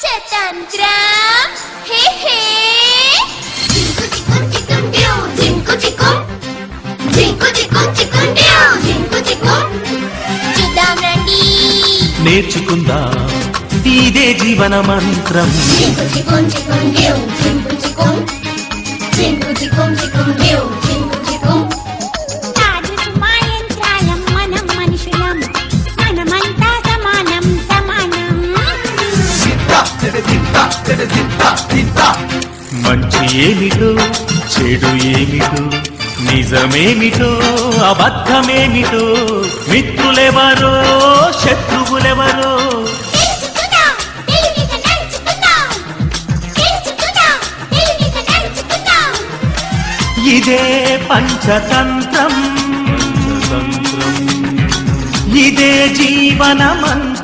పంచతంత్రం హే హే. జింకు చిక్కుం చిక్కుం డ్యూ జింకు చిక్కుం. జింకు డ్యూ జింకు చిక్కుం. చూద్దాం రండి నేర్చుకుందా. ఇదే జీవన మంత్రం. జింకు డ్యూ జింకు జింకు డ్యూ మంచి ఏమిటో చెడు ఏమిటో నిజమేమిటో అబద్ధమేమిటో మిత్రులెవరో శత్రువులెవరో? ఇదే పంచతంత్రం. పంచతంత్రం. ఇదే జీవన మంత్రం